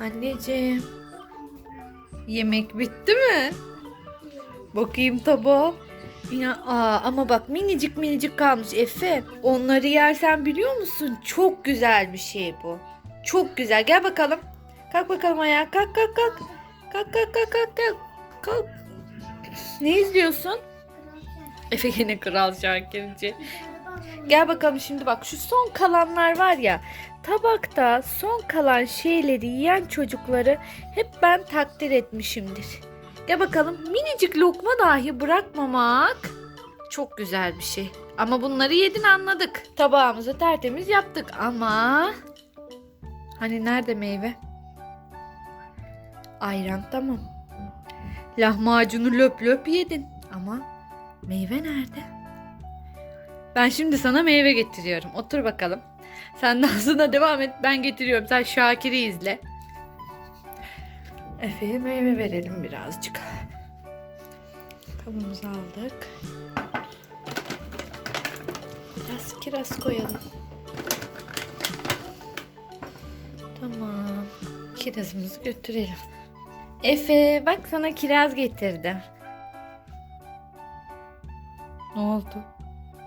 Anneciğim. Yemek bitti mi? Bakayım tabağa. Ya, aa, ama bak minicik minicik kalmış Efe. Onları yersen biliyor musun? Çok güzel bir şey bu. Çok güzel. Gel bakalım. Kalk bakalım ayağa. Kalk kalk kalk. Kalk kalk kalk kalk kalk. Kalk. Ne izliyorsun? Efe gene Kral Şakirci. Gel bakalım şimdi bak şu son kalanlar var ya tabakta son kalan şeyleri yiyen çocukları hep ben takdir etmişimdir. Gel bakalım minicik lokma dahi bırakmamak çok güzel bir şey. Ama bunları yedin anladık. Tabağımızı tertemiz yaptık ama hani nerede meyve? Ayran tamam. Lahmacunu löp löp yedin ama meyve nerede? Ben şimdi sana meyve getiriyorum. Otur bakalım. Sen dansına devam et. Ben getiriyorum. Sen Şakir'i izle. Efe'ye meyve verelim birazcık. Kabımızı aldık. Biraz kiraz koyalım. Tamam. Kirazımızı götürelim. Efe bak sana kiraz getirdim. Ne oldu?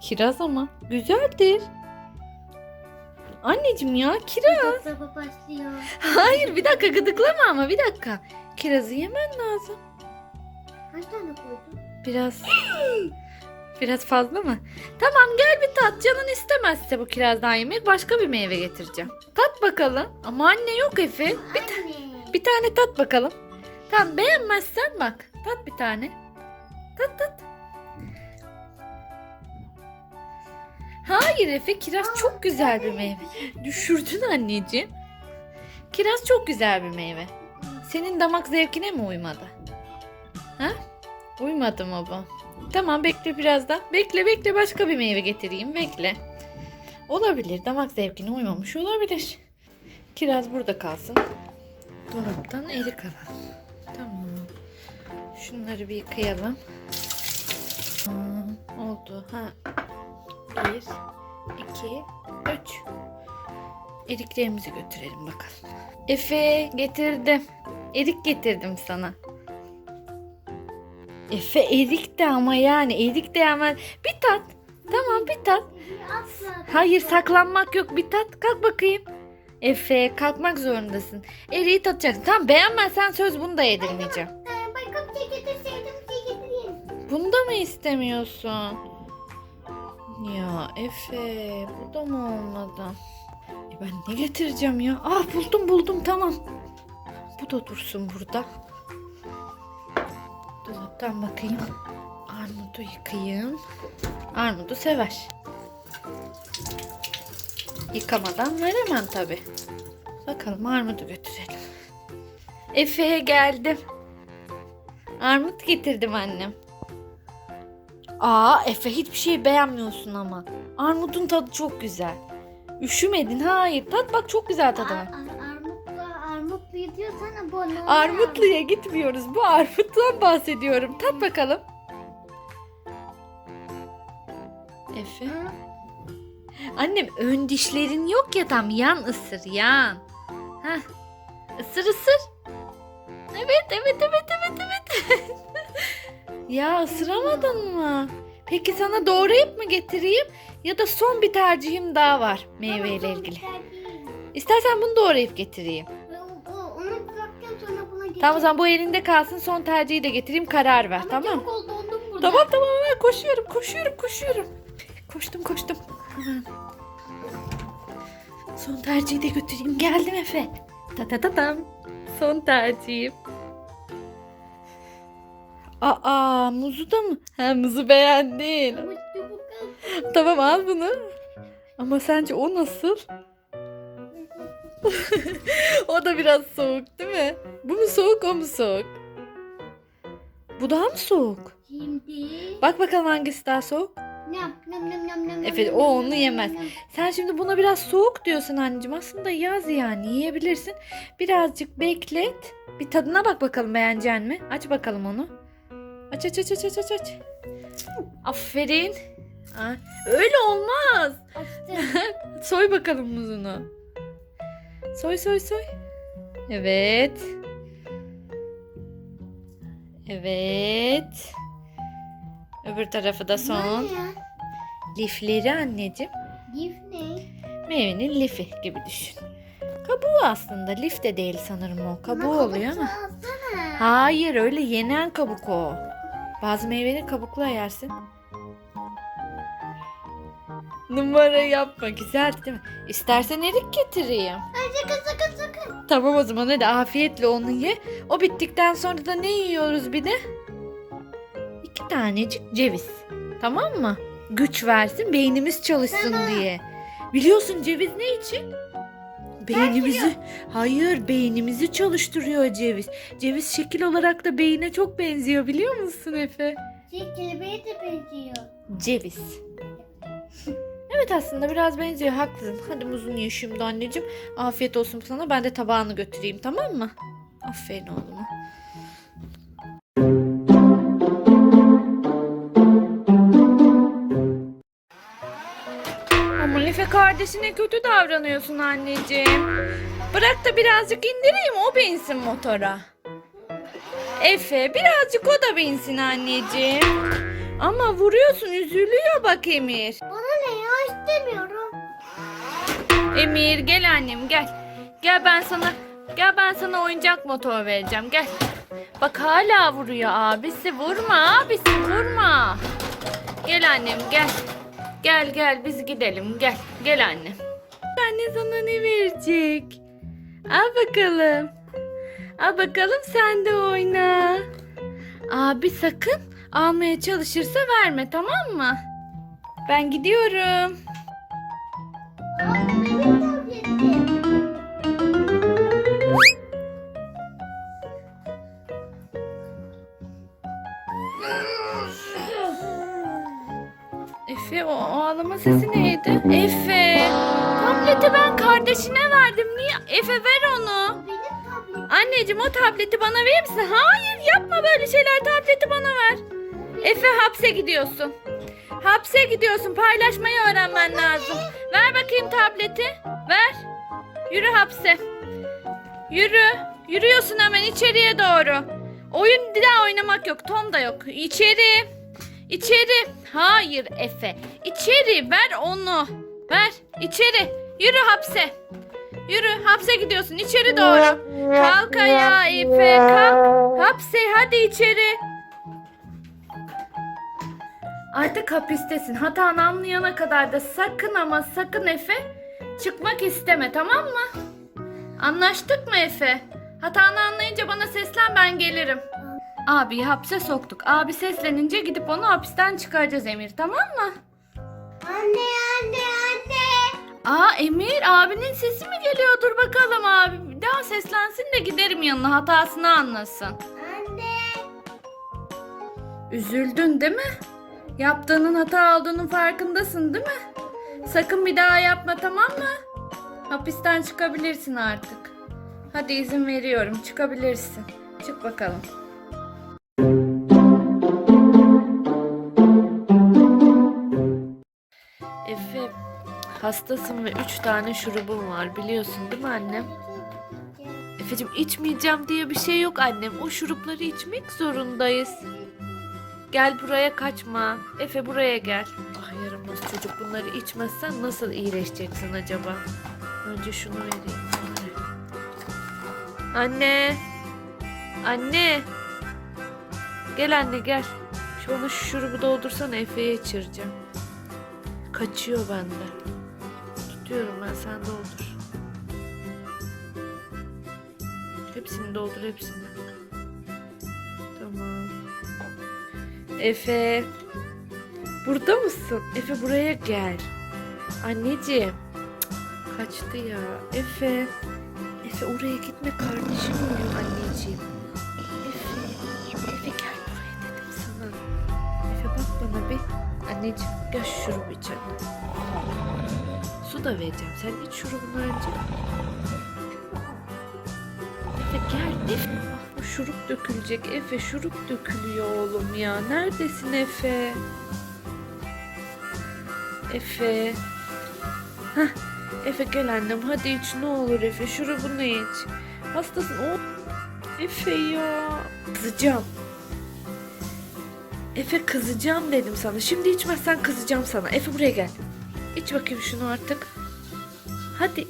Kiraz ama güzeldir. Anneciğim ya kiraz. Sabah başlıyor. Hayır bir dakika gıdıklama ama bir dakika. Kirazı yemen lazım. Kaç tane koydun? Biraz biraz fazla mı? Tamam gel bir tat. Canın istemezse bu kirazdan yemek başka bir meyve getireceğim. Tat bakalım. Ama anne yok Efe. Bir, ta- bir tane tat bakalım. Tamam beğenmezsen bak. Tat bir tane. Tat tat. Hayır Efe kiraz çok güzel bir meyve. Düşürdün anneciğim. Kiraz çok güzel bir meyve. Senin damak zevkine mi uymadı? Ha? Uymadı mı bu? Tamam bekle biraz da. Bekle bekle başka bir meyve getireyim. Bekle. Olabilir. Damak zevkine uymamış olabilir. Kiraz burada kalsın. Dolaptan erik alalım. Tamam. Şunları bir yıkayalım. Aa, oldu. Ha. Bir, iki, üç. Eriklerimizi götürelim bakalım. Efe getirdim. Erik getirdim sana. Efe erik de ama yani erik de hemen bir tat. Tamam bir tat. Hayır saklanmak yok bir tat. Kalk bakayım. Efe kalkmak zorundasın. Eriği tatacaksın. Tamam beğenmezsen söz bunu da yedirmeyeceğim. Bunu da mı istemiyorsun? Ya Efe burada mı olmadı? E ben ne getireceğim ya? Ah buldum buldum tamam. Bu da dursun burada. Dolaptan bakayım. Armudu yıkayayım. Armudu sever. Yıkamadan veremem tabi. Bakalım armudu götürelim. Efe'ye geldim. Armut getirdim annem. Aa Efe hiçbir şey beğenmiyorsun ama. Armudun tadı çok güzel. Üşümedin hayır. Tat bak çok güzel tadı var. Ar- ar- Armutlu, armutlu diyorsan abone ol. Armutlu'ya gitmiyoruz. Bu armuttan bahsediyorum. Tat bakalım. Efe. Annem ön dişlerin yok ya tam yan ısır yan. Heh. Isır ısır. Evet evet evet evet evet. ya ısıramadın mı? Peki sana doğrayıp mı getireyim ya da son bir tercihim daha var meyveyle ilgili. İstersen bunu doğrayıp getireyim. Tamam o zaman bu elinde kalsın son tercihi de getireyim karar ver Ama tamam çabuk ol dondum burada. Tamam tamam hemen koşuyorum koşuyorum koşuyorum. Koştum koştum. Son tercihi de götüreyim. Geldim Efe. Ta ta ta tam. Son tercihim. Aa muzu da mı? Ha muzu beğendin. Tamam al bunu. Ama sence o nasıl? o da biraz soğuk değil mi? Bu mu soğuk o mu soğuk? Bu daha mı soğuk? Şimdi. Bak bakalım hangisi daha soğuk. Nam nam nam nam nam. Efe, nam, o onu yemez. Sen şimdi buna biraz soğuk diyorsun anneciğim. Aslında yaz yani yiyebilirsin. Birazcık beklet. Bir tadına bak bakalım beğenecek mi? Aç bakalım onu. Aç aç aç aç aç aç. aç. Aferin. Aa, öyle olmaz. Soy bakalım muzunu. Soy soy soy. Evet. Evet. Öbür tarafı da son. Ne ya? Lifleri anneciğim. Lif ne? Meyvenin lifi gibi düşün. Kabuğu aslında. Lif de değil sanırım o. Kabuğu Bana oluyor ama. Hayır öyle yenen kabuk o. Bazı meyveleri kabukla yersin. Numara yapma güzel değil mi? İstersen erik getireyim. Ay sakın sakın sakın. Tamam o zaman hadi afiyetle onu ye. O bittikten sonra da ne yiyoruz bir de? İki tanecik ceviz. Tamam mı? Güç versin beynimiz çalışsın Tamam. diye. Biliyorsun ceviz ne için? Beynimizi, hayır beynimizi çalıştırıyor ceviz. Ceviz şekil olarak da beyine çok benziyor biliyor musun Efe? Kelebeğe de benziyor. Ceviz. Evet aslında biraz benziyor haklısın. Hadi muzunu ye şimdi anneciğim. Afiyet olsun sana. Ben de tabağını götüreyim tamam mı? Aferin oğluma. Kardeşine kötü davranıyorsun anneciğim. Bırak da birazcık indireyim o binsin motora. Efe birazcık o da binsin anneciğim. Ama vuruyorsun üzülüyor bak Emir. Bana ne ya istemiyorum. Emir gel annem gel. Gel ben sana gel ben sana oyuncak motor vereceğim gel. Bak hala vuruyor abisi vurma abisi vurma. Gel annem gel. Gel gel biz gidelim gel. Gel annem. Anne sana ne verecek? Al bakalım. Al bakalım sen de oyna. Abi sakın almaya çalışırsa verme tamam mı? Ben gidiyorum. Aa, benim tabletim. Efe o, ağlama sesi neydi? Efe tableti ben kardeşine verdim. Niye? Efe ver onu. Anneciğim o tableti bana verir misin? Hayır yapma böyle şeyler tableti bana ver. Efe hapse gidiyorsun. Hapse gidiyorsun paylaşmayı öğrenmen lazım. Ver bakayım tableti. Ver. Yürü hapse. Yürü. Yürüyorsun hemen içeriye doğru. Oyun daha oynamak yok. Tom da yok. İçeri. İçeri. Hayır Efe. İçeri ver onu. Ver. İçeri. Yürü hapse. Yürü hapse gidiyorsun içeri doğru. Kalk ayağa Efe kalk. Hapse hadi içeri. Artık hapistesin. Hatanı anlayana kadar da sakın ama sakın Efe çıkmak isteme tamam mı? Anlaştık mı Efe? Hatanı anlayınca bana seslen ben gelirim. Abi hapse soktuk. Abi seslenince gidip onu hapisten çıkaracağız Emir tamam mı? Anne anne anne. Aa Emir abinin sesi mi geliyor? Dur bakalım abi. Bir daha seslensin de giderim yanına hatasını anlasın. Anne. Üzüldün değil mi? Yaptığının hata olduğunun farkındasın değil mi? Sakın bir daha yapma tamam mı? Hapisten çıkabilirsin artık. Hadi izin veriyorum çıkabilirsin. Çık bakalım. Hastasın ve üç tane şurubum var biliyorsun değil mi annem? Efe'cim içmeyeceğim diye bir şey yok annem. O şurupları içmek zorundayız. Gel buraya kaçma. Efe buraya gel. Ah yaramaz çocuk bunları içmezsen nasıl iyileşeceksin acaba? Önce şunu vereyim. Anne. Anne. Gel anne gel. Şu ona şu şurubu doldursana Efe'ye içireceğim. Kaçıyor bende. Tutuyorum ben sen doldur. Hepsini doldur hepsini. Tamam. Efe. Burada mısın? Efe buraya gel. Anneciğim. Cık, Kaçtı ya. Efe. Efe oraya gitme kardeşim uyuyor anneciğim. Efe. Efe gel buraya dedim sana. Efe bak bana bir. Anneciğim gel şu şurubu iç anne. Su da vereceğim. Sen iç şurubunu önce. Efe gel. Efe. Ah, bu şurup dökülecek. Efe şurup dökülüyor oğlum ya. Neredesin Efe? Efe. Hah. Efe gel annem hadi iç ne olur Efe şurubunu iç. Hastasın o. Efe ya. Kızacağım. Efe kızacağım dedim sana. Şimdi içmezsen kızacağım sana. Efe buraya gel. İç bakayım şunu artık. Hadi.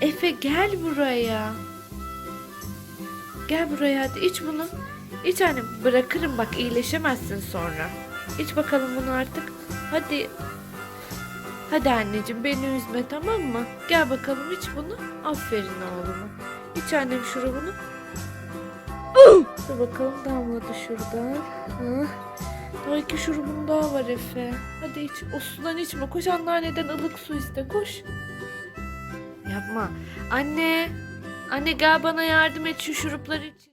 Efe gel buraya. Gel buraya hadi iç bunu. İç annem bırakırım bak iyileşemezsin sonra. İç bakalım bunu artık. Hadi. Hadi anneciğim beni üzme tamam mı? Gel bakalım iç bunu. Aferin oğluma. İç annem şurubunu. Dur bakalım damladı şuradan. Hı. Daha iki şurubun daha var Efe. Hadi iç. O sudan içme. Koş anneanneden ılık su iste. Koş. Yapma. Anne. Anne gel bana yardım et şu şurupları iç.